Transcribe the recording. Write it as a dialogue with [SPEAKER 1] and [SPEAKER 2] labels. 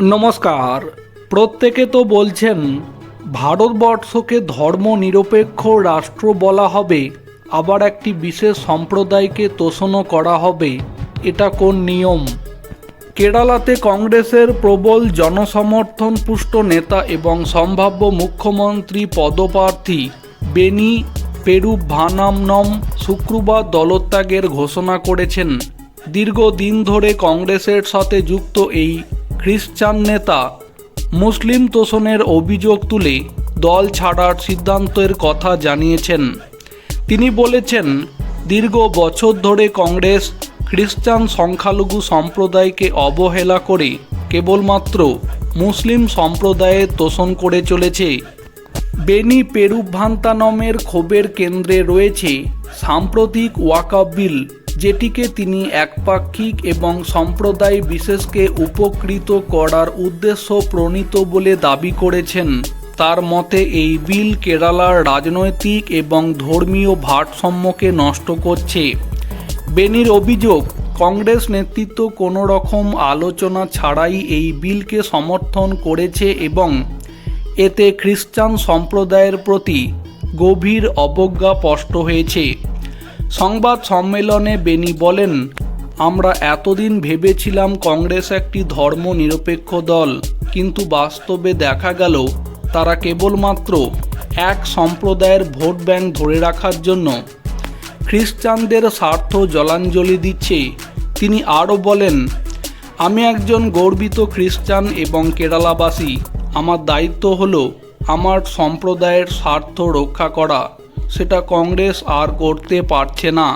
[SPEAKER 1] নমস্কার। প্রত্যেকে তো বলছেন, ভারতবর্ষকে ধর্ম নিরপেক্ষ রাষ্ট্র বলা হবে, আবার একটি বিশেষ সম্প্রদায়কে তোষণও করা হবে, এটা কোন নিয়ম? কেরালাতে কংগ্রেসের প্রবল জনসমর্থন পুষ্ট নেতা এবং সম্ভাব্য মুখ্যমন্ত্রী পদপ্রার্থী বেনি পেরুভানামনম শুক্রবার দলত্যাগের ঘোষণা করেছেন। দীর্ঘদিন ধরে কংগ্রেসের সাথে যুক্ত এই খ্রিস্টান নেতা মুসলিম তোষণের অভিযোগ তুলে দল ছাড়ার সিদ্ধান্তের কথা জানিয়েছেন। তিনি বলেছেন, দীর্ঘ বছর ধরে কংগ্রেস খ্রিস্টান সংখ্যালঘু সম্প্রদায়কে অবহেলা করে কেবলমাত্র মুসলিম সম্প্রদায়ের তোষণ করে চলেছে। বেনি পেরুভান্তানমের ক্ষোভের কেন্দ্রে রয়েছে সাম্প্রতিক ওয়াকাব বিল। যেটিকে তিনি একপাক্ষিক এবং সম্প্রদায় বিশেষকে উপকৃত করার উদ্দেশ্য প্রণীত বলে দাবি করেছেন। তার মতে, এই বিল কেরালার রাজনৈতিক এবং ধর্মীয় ভারসাম্যকে নষ্ট করছে। বেনির অভিযোগ, কংগ্রেস নেতৃত্ব কোনো রকম আলোচনা ছাড়াই এই বিলকে সমর্থন করেছে এবং এতে খ্রিস্টান সম্প্রদায়ের প্রতি গভীর অবজ্ঞা স্পষ্ট হয়েছে। সংবাদ সম্মেলনে বেনি বলেন, আমরা এতদিন ভেবেছিলাম কংগ্রেস একটি ধর্ম নিরপেক্ষ দল, কিন্তু বাস্তবে দেখা গেল, তারা কেবলমাত্র এক সম্প্রদায়ের ভোট ব্যাংক ধরে রাখার জন্য খ্রিস্টানদের স্বার্থ জলাঞ্জলি দিচ্ছে। তিনি আরও বলেন, আমি একজন গর্বিত খ্রিস্টান এবং কেরালাবাসী। আমার দায়িত্ব হলো আমার সম্প্রদায়ের স্বার্থ রক্ষা করা। সেটা কংগ্রেস আর করতে পারছে না